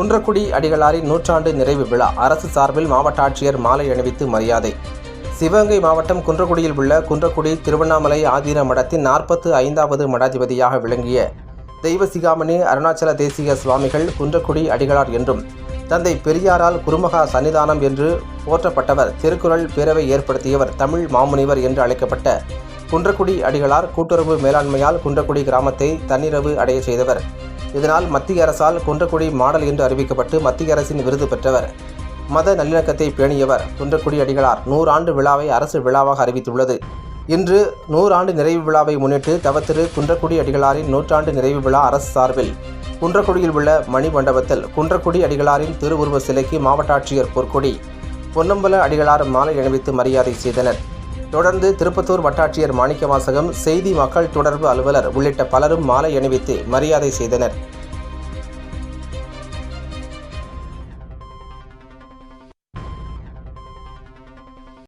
குன்றக்குடி அடிகளாரின் நூற்றாண்டு நிறைவு விழா அரசு சார்பில் மாவட்ட ஆட்சியர் மாலை அணிவித்து மரியாதை. சிவகங்கை மாவட்டம் குன்றக்குடியில் உள்ள குன்றக்குடி திருவண்ணாமலை ஆதீன மடத்தின் நாற்பத்து ஐந்தாவது மடாதிபதியாக விளங்கிய தெய்வசிகாமணி அருணாச்சல தேசிக சுவாமிகள் குன்றக்குடி அடிகளார் என்றும் தந்தை பெரியாரால் குருமகா சன்னிதானம் என்று போற்றப்பட்டவர் திருக்குறள் பேரவை ஏற்படுத்தியவர் தமிழ் மாமுனிவர் என்று அழைக்கப்பட்ட குன்றக்குடி அடிகளார் கூட்டுறவு மேலாண்மையால் குன்றக்குடி கிராமத்தை தன்னிரவு அடைய செய்தவர். இதனால் மத்திய அரசால் குன்றக்குடி மாடல் என்று அறிவிக்கப்பட்டு மத்திய அரசின் விருது பெற்றவர். மத நல்லிணக்கத்தை பேணியவர் குன்றக்குடி அடிகளார் நூறாண்டு விழாவை அரசு விழாவாக அறிவித்துள்ளது. இன்று நூறாண்டு நிறைவு விழாவை முன்னிட்டு தவத்திரு குன்றக்குடி அடிகளாரின் நூற்றாண்டு நிறைவு விழா அரசு சார்பில் குன்றக்குடியில் உள்ள மணி மண்டபத்தில் குன்றக்குடி அடிகளாரின் திருவுருவ சிலைக்கு மாவட்ட ஆட்சியர் பொற்கொடி பொன்னம்பல அடிகளார் மாலை அணிவித்து மரியாதை செய்தனர். தொடர்ந்து திருப்பத்தூர் வட்டாட்சியர் மாணிக்கவாசகம் செய்தி மக்கள் தொடர்பு அலுவலர் உள்ளிட்ட பலரும் மாலை அணிவித்து மரியாதை செய்தனர்.